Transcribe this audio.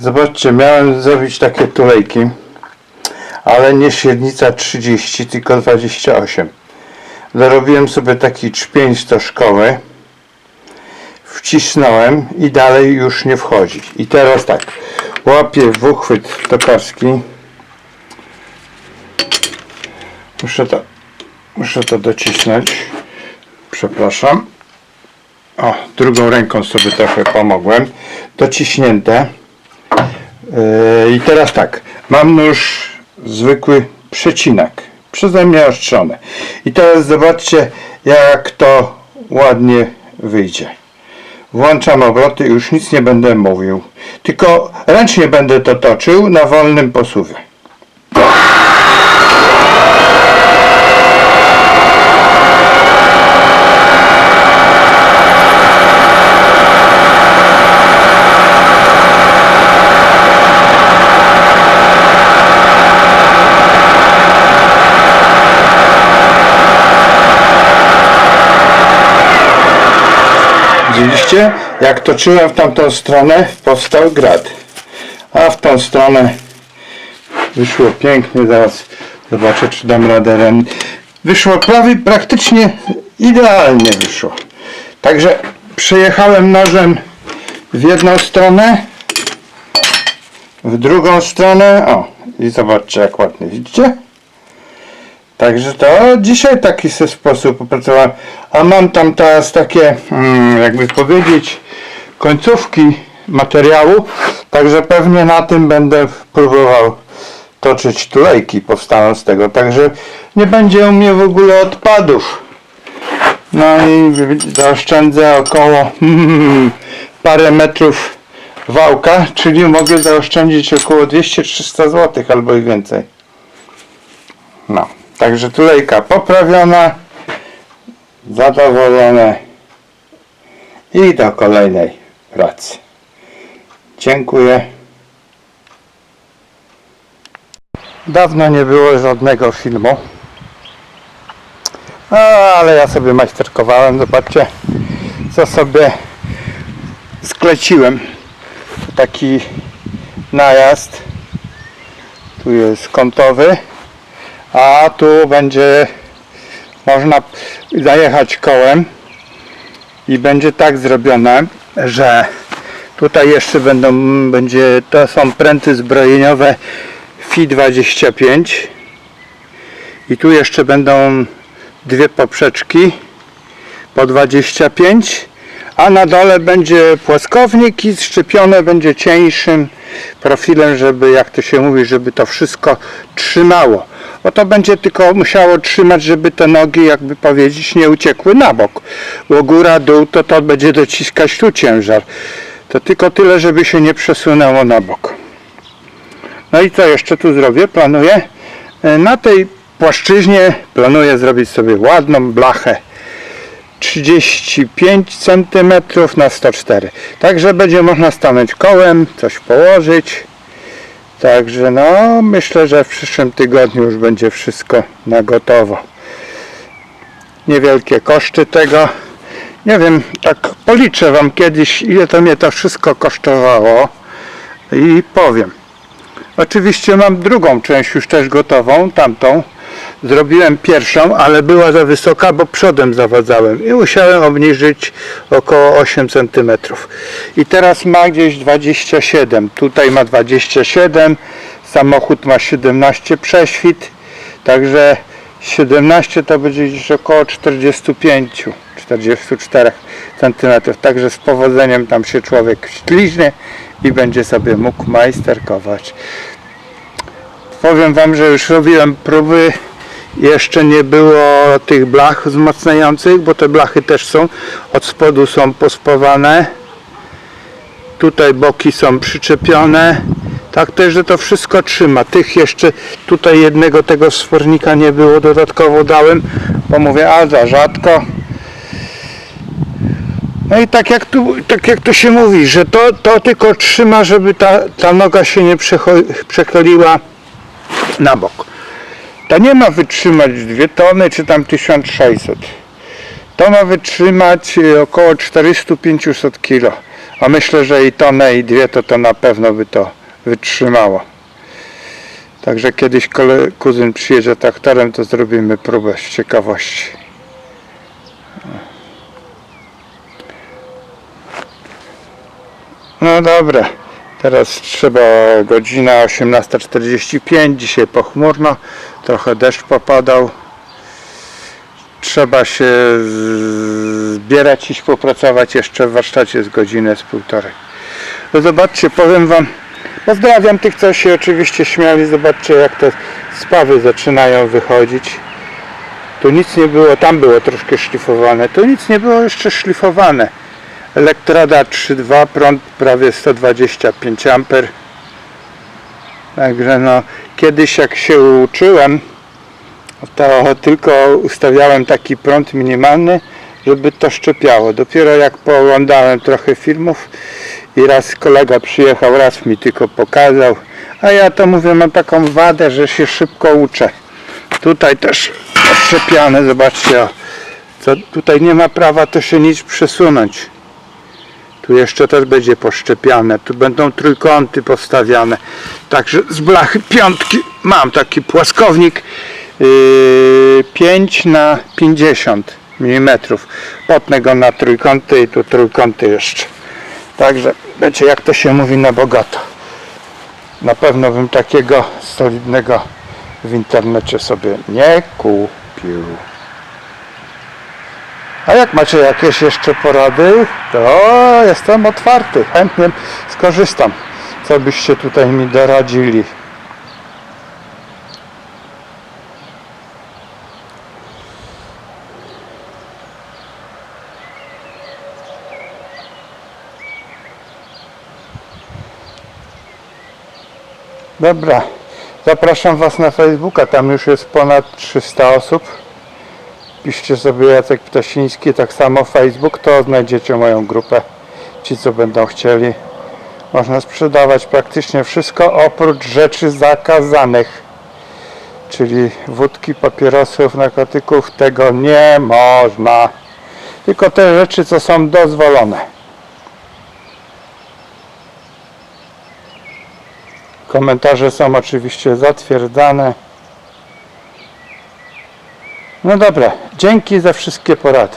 Zobaczcie, miałem zrobić takie tulejki, ale nie średnica 30, tylko 28. Dorobiłem sobie taki czpień stożkowy, wcisnąłem i dalej już nie wchodzi. I teraz tak, łapię w uchwyt tokarski. Muszę to, muszę to docisnąć. Przepraszam. O, drugą ręką sobie trochę pomogłem. Dociśnięte. Yy, I teraz tak, mam nóż zwykły przecinak, przeze mnie ostrzony. I teraz zobaczcie, jak to ładnie wyjdzie. Włączam obroty, już nic nie będę mówił. Tylko ręcznie będę to toczył na wolnym posuwie. Widzieliście? Jak toczyłem w tamtą stronę, powstał grad. A w tą stronę wyszło pięknie. Zaraz zobaczę, czy dam radę. Wyszło prawie, praktycznie idealnie wyszło. Także przejechałem nożem w jedną stronę, w drugą stronę. O, i zobaczcie, jak ładnie widzicie? Także to dzisiaj taki sposób opracowałem. A mam tam teraz takie, mm, jakby powiedzieć, końcówki materiału. Także pewnie na tym będę próbował toczyć tulejki powstaną z tego. Także nie będzie u mnie w ogóle odpadów. No i zaoszczędzę około mm, parę metrów wałka, czyli mogę zaoszczędzić około 200-300 zł albo i więcej. No, także tulejka poprawiona, zadowolone i do kolejnej pracy. Dziękuję. Dawno nie było żadnego filmu. Ale ja sobie majsterkowałem, zobaczcie co sobie skleciłem. Taki najazd. Tu jest kątowy a tu będzie można zajechać kołem i będzie tak zrobione, że tutaj jeszcze będą, będzie, to są pręty zbrojeniowe FI-25 i tu jeszcze będą dwie poprzeczki po 25 a na dole będzie płaskownik i szczepione będzie cieńszym profilem, żeby jak to się mówi, żeby to wszystko trzymało. Bo to będzie tylko musiało trzymać, żeby te nogi, jakby powiedzieć, nie uciekły na bok. Bo góra, dół, to to będzie dociskać tu ciężar. To tylko tyle, żeby się nie przesunęło na bok. No i co jeszcze tu zrobię? Planuję e, na tej płaszczyźnie planuję zrobić sobie ładną blachę 35 cm na 104 także będzie można stanąć kołem coś położyć także no myślę, że w przyszłym tygodniu już będzie wszystko na gotowo. Niewielkie koszty tego. Nie wiem, tak policzę wam kiedyś ile to mnie to wszystko kosztowało i powiem. Oczywiście mam drugą część już też gotową, tamtą Zrobiłem pierwszą, ale była za wysoka, bo przodem zawadzałem i musiałem obniżyć około 8 cm. I teraz ma gdzieś 27. Tutaj ma 27, samochód ma 17 prześwit, także 17 to będzie gdzieś około 45, 44 cm. Także z powodzeniem tam się człowiek śliźnie i będzie sobie mógł majsterkować. Powiem Wam, że już robiłem próby jeszcze nie było tych blach wzmacniających, bo te blachy też są. Od spodu są pospawane tutaj boki są przyczepione. Tak też, że to wszystko trzyma. Tych jeszcze tutaj jednego tego sfornika nie było dodatkowo dałem bo mówię, a za rzadko. No i tak jak, tu, tak jak to się mówi, że to, to tylko trzyma, żeby ta, ta noga się nie przecho- przechyliła na bok. To nie ma wytrzymać 2 tony czy tam 1600. To ma wytrzymać e, około 400-500 kg. A myślę, że i tonę i dwie to to na pewno by to wytrzymało. Także kiedyś kuzyn przyjedzie traktorem, to zrobimy próbę z ciekawości. No dobra, teraz trzeba godzina 18.45, dzisiaj pochmurno, trochę deszcz popadał. Trzeba się zbierać, iść popracować jeszcze w warsztacie z godzinę, z półtorej. No zobaczcie, powiem wam, pozdrawiam tych, co się oczywiście śmiali, zobaczcie jak te spawy zaczynają wychodzić. Tu nic nie było, tam było troszkę szlifowane, tu nic nie było jeszcze szlifowane. Elektroda 3.2, prąd prawie 125 A. Także no, kiedyś jak się uczyłem, to tylko ustawiałem taki prąd minimalny, żeby to szczepiało. Dopiero jak pooglądałem trochę filmów i raz kolega przyjechał, raz mi tylko pokazał, a ja to mówię, mam taką wadę, że się szybko uczę. Tutaj też szczepiane, zobaczcie, o, co, tutaj nie ma prawa to się nic przesunąć. Tu jeszcze też będzie poszczepiane, tu będą trójkąty postawiane. Także z blachy piątki mam taki płaskownik yy, 5 na 50 mm. Potnę go na trójkąty i tu trójkąty jeszcze. Także będzie jak to się mówi na bogato. Na pewno bym takiego solidnego w internecie sobie nie kupił. A jak macie jakieś jeszcze porady, to jestem otwarty, chętnie skorzystam. Co byście tutaj mi doradzili? Dobra, zapraszam Was na Facebooka, tam już jest ponad 300 osób. Piszcie sobie Jacek Ptasiński, tak samo Facebook, to znajdziecie moją grupę. Ci co będą chcieli. Można sprzedawać praktycznie wszystko oprócz rzeczy zakazanych. Czyli wódki, papierosów, narkotyków, tego nie można. Tylko te rzeczy, co są dozwolone. Komentarze są oczywiście zatwierdzane. No dobra, dzięki za wszystkie porady.